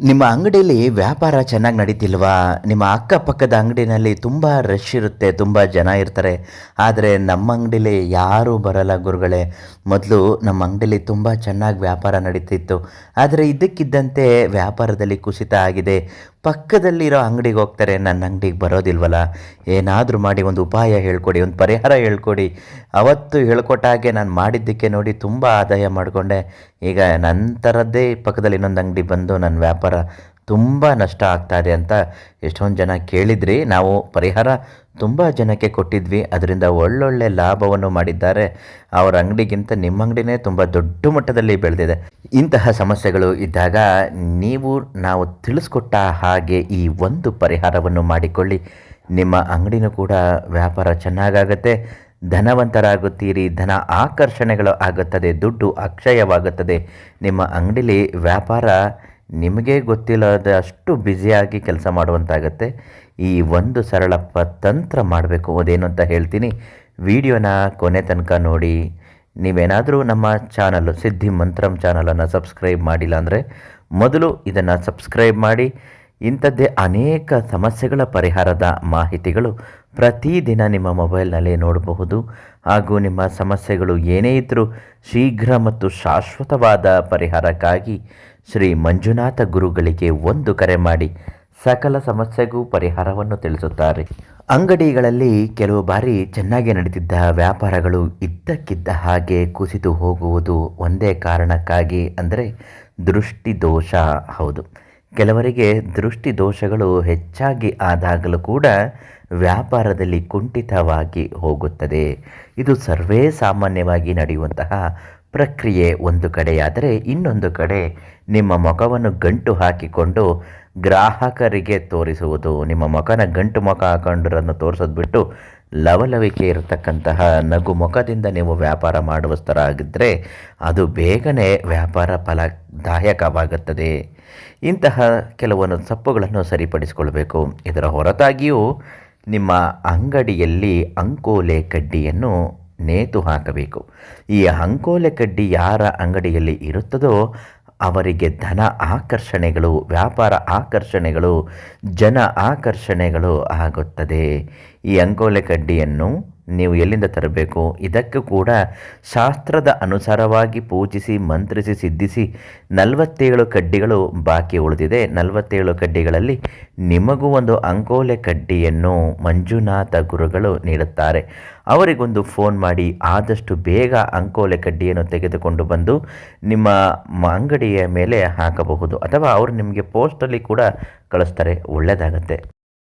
ನಿಮ್ಮ ಅಂಗಡಿಯಲ್ಲಿ ವ್ಯಾಪಾರ ಚೆನ್ನಾಗಿ ನಡೀತಿಲ್ವಾ? ನಿಮ್ಮ ಅಕ್ಕಪಕ್ಕದ ಅಂಗಡಿನಲ್ಲಿ ತುಂಬ ರಶ್ ಇರುತ್ತೆ, ತುಂಬ ಜನ ಇರ್ತಾರೆ. ಆದರೆ ನಮ್ಮ ಅಂಗಡಿಲಿ ಯಾರೂ ಬರಲ್ಲ ಗುರುಗಳೇ. ಮೊದಲು ನಮ್ಮ ಅಂಗಡಿಲಿ ತುಂಬ ಚೆನ್ನಾಗಿ ವ್ಯಾಪಾರ ನಡೀತಿತ್ತು. ಆದರೆ ಇದಕ್ಕಿದ್ದಂತೆ ವ್ಯಾಪಾರದಲ್ಲಿ ಕುಸಿತ ಆಗಿದೆ. ಪಕ್ಕದಲ್ಲಿರೋ ಅಂಗಡಿಗೆ ಹೋಗ್ತಾರೆ, ನನ್ನ ಅಂಗಡಿಗೆ ಬರೋದಿಲ್ವಲ್ಲ ಏನಾದರೂ ಮಾಡಿ ಒಂದು ಉಪಾಯ ಹೇಳ್ಕೊಡಿ, ಒಂದು ಪರಿಹಾರ ಹೇಳ್ಕೊಡಿ. ಅವತ್ತು ಹೇಳ್ಕೊಟ್ಟಾಗೆ ನಾನು ಮಾಡಿದ್ದಕ್ಕೆ ನೋಡಿ ತುಂಬ ಆದಾಯ ಮಾಡಿಕೊಂಡೆ. ಈಗ ನನ್ನ ಥರದ್ದೇ ಪಕ್ಕದಲ್ಲಿ ಇನ್ನೊಂದು ಅಂಗಡಿ ಬಂದು ನನ್ನ ವ್ಯಾಪಾರ ತುಂಬ ನಷ್ಟ ಆಗ್ತಾ ಇದೆ ಅಂತ ಎಷ್ಟೊಂದು ಜನ ಕೇಳಿದ್ರಿ. ನಾವು ಪರಿಹಾರ ತುಂಬ ಜನಕ್ಕೆ ಕೊಟ್ಟಿದ್ವಿ. ಅದರಿಂದ ಒಳ್ಳೊಳ್ಳೆ ಲಾಭವನ್ನು ಮಾಡಿದ್ದಾರೆ. ಅವರ ಅಂಗಡಿಗಿಂತ ನಿಮ್ಮ ಅಂಗಡಿನೇ ತುಂಬ ದೊಡ್ಡ ಮಟ್ಟದಲ್ಲಿ ಬೆಳೆದಿದೆ. ಇಂತಹ ಸಮಸ್ಯೆಗಳು ಇದ್ದಾಗ ನೀವು, ನಾವು ತಿಳಿಸ್ಕೊಟ್ಟ ಹಾಗೆ ಈ ಒಂದು ಪರಿಹಾರವನ್ನು ಮಾಡಿಕೊಳ್ಳಿ. ನಿಮ್ಮ ಅಂಗಡಿನೂ ಕೂಡ ವ್ಯಾಪಾರ ಚೆನ್ನಾಗಾಗತ್ತೆ. ಧನವಂತರಾಗುತ್ತೀರಿ. ಧನ ಆಕರ್ಷಣೆಗಳು ಆಗುತ್ತದೆ. ದುಡ್ಡು ಅಕ್ಷಯವಾಗುತ್ತದೆ. ನಿಮ್ಮ ಅಂಗಡಿಲಿ ವ್ಯಾಪಾರ ನಿಮಗೆ ಗೊತ್ತಿಲ್ಲದ ಅಷ್ಟು ಬ್ಯುಸಿಯಾಗಿ ಕೆಲಸ ಮಾಡುವಂತಾಗತ್ತೆ. ಈ ಒಂದು ಸರಳ ತಂತ್ರ ಮಾಡಬೇಕು ಅದೇನು ಅಂತ ಹೇಳ್ತೀನಿ. ವಿಡಿಯೋನ ಕೊನೆ ತನಕ ನೋಡಿ. ನೀವೇನಾದರೂ ನಮ್ಮ ಚಾನಲ್ಲು ಸಿದ್ಧಿ ಮಂತ್ರಂ ಚಾನಲನ್ನು ಸಬ್ಸ್ಕ್ರೈಬ್ ಮಾಡಿಲ್ಲ ಅಂದರೆ ಮೊದಲು ಇದನ್ನು ಸಬ್ಸ್ಕ್ರೈಬ್ ಮಾಡಿ. ಇಂಥದ್ದೇ ಅನೇಕ ಸಮಸ್ಯೆಗಳ ಪರಿಹಾರದ ಮಾಹಿತಿಗಳು ಪ್ರತಿದಿನ ನಿಮ್ಮ ಮೊಬೈಲ್ನಲ್ಲಿ ನೋಡಬಹುದು. ಹಾಗೂ ನಿಮ್ಮ ಸಮಸ್ಯೆಗಳು ಏನೇ ಇದ್ದರೂ ಶೀಘ್ರ ಮತ್ತು ಶಾಶ್ವತವಾದ ಪರಿಹಾರಕ್ಕಾಗಿ ಶ್ರೀ ಮಂಜುನಾಥ ಗುರುಗಳಿಗೆ ಒಂದು ಕರೆ ಮಾಡಿ ಸಕಲ ಸಮಸ್ಯೆಗೂ ಪರಿಹಾರವನ್ನು ತಿಳಿಸುತ್ತಾರೆ. ಅಂಗಡಿಗಳಲ್ಲಿ ಕೆಲವು ಬಾರಿ ಚೆನ್ನಾಗಿ ನಡೆದಿದ್ದ ವ್ಯಾಪಾರಗಳು ಇದ್ದಕ್ಕಿದ್ದ ಹಾಗೆ ಕುಸಿತು ಹೋಗುವುದು ಒಂದೇ ಕಾರಣಕ್ಕಾಗಿ ಅಂದರೆ ದೃಷ್ಟಿದೋಷ. ಹೌದು. ಕೆಲವರಿಗೆ ದೃಷ್ಟಿ ದೋಷಗಳು ಹೆಚ್ಚಾಗಿ ಆದಾಗಲೂ ಕೂಡ ವ್ಯಾಪಾರದಲ್ಲಿ ಕುಂಠಿತವಾಗಿ ಹೋಗುತ್ತದೆ. ಇದು ಸರ್ವೇ ಸಾಮಾನ್ಯವಾಗಿ ನಡೆಯುವಂತಹ ಪ್ರಕ್ರಿಯೆ ಒಂದು ಕಡೆಯಾದರೆ ಇನ್ನೊಂದು ಕಡೆ ನಿಮ್ಮ ಮುಖವನ್ನು ಗಂಟು ಹಾಕಿಕೊಂಡು ಗ್ರಾಹಕರಿಗೆ ತೋರಿಸುವುದು, ನಿಮ್ಮ ಮುಖನ ಗಂಟು ಮುಖ ಹಾಕೊಂಡಿರೋದನ್ನು ತೋರಿಸೋದು ಬಿಟ್ಟು ಲವಲವಿಕೆ ಇರತಕ್ಕಂತಹ ನಗು ಮುಖದಿಂದ ನೀವು ವ್ಯಾಪಾರ ಮಾಡುವಸ್ತರಾಗಿದ್ದರೆ ಅದು ಬೇಗನೆ ವ್ಯಾಪಾರ ಫಲದಾಯಕವಾಗುತ್ತದೆ. ಇಂತಹ ಕೆಲವೊಂದು ತಪ್ಪುಗಳನ್ನು ಸರಿಪಡಿಸಿಕೊಳ್ಬೇಕು. ಇದರ ಹೊರತಾಗಿಯೂ ನಿಮ್ಮ ಅಂಗಡಿಯಲ್ಲಿ ಅಂಕೋಲೆ ಕಡ್ಡಿಯನ್ನು ನೇತು ಹಾಕಬೇಕು. ಈ ಅಂಕೋಲೆ ಕಡ್ಡಿ ಯಾರ ಅಂಗಡಿಯಲ್ಲಿ ಇರುತ್ತದೋ ಅವರಿಗೆ ಧನ ಆಕರ್ಷಣೆಗಳು ವ್ಯಾಪಾರ ಆಕರ್ಷಣೆಗಳು ಜನ ಆಕರ್ಷಣೆಗಳು ಆಗುತ್ತದೆ. ಈ ಅಂಕೋಲೆ ಕಡ್ಡಿಯನ್ನು ನೀವು ಎಲ್ಲಿಂದ ತರಬೇಕು? ಇದಕ್ಕೂ ಕೂಡ ಶಾಸ್ತ್ರದ ಅನುಸಾರವಾಗಿ ಪೂಜಿಸಿ, ಮಂತ್ರಿಸಿ, ಸಿದ್ಧಿಸಿ ನಲವತ್ತೇಳು ಕಡ್ಡಿಗಳು ಬಾಕಿ ಉಳಿದಿದೆ. ನಲವತ್ತೇಳು ಕಡ್ಡಿಗಳಲ್ಲಿ ನಿಮಗೂ ಒಂದು ಅಂಕೋಲೆ ಕಡ್ಡಿಯನ್ನು ಮಂಜುನಾಥ ಗುರುಗಳು ನೀಡುತ್ತಾರೆ. ಅವರಿಗೊಂದು ಫೋನ್ ಮಾಡಿ ಆದಷ್ಟು ಬೇಗ ಅಂಕೋಲೆ ಕಡ್ಡಿಯನ್ನು ತೆಗೆದುಕೊಂಡು ಬಂದು ನಿಮ್ಮ ಅಂಗಡಿಯ ಮೇಲೆ ಹಾಕಬಹುದು. ಅಥವಾ ಅವರು ನಿಮಗೆ ಪೋಸ್ಟಲ್ಲಿ ಕೂಡ ಕಳಿಸ್ತಾರೆ. ಒಳ್ಳೆಯದಾಗತ್ತೆ.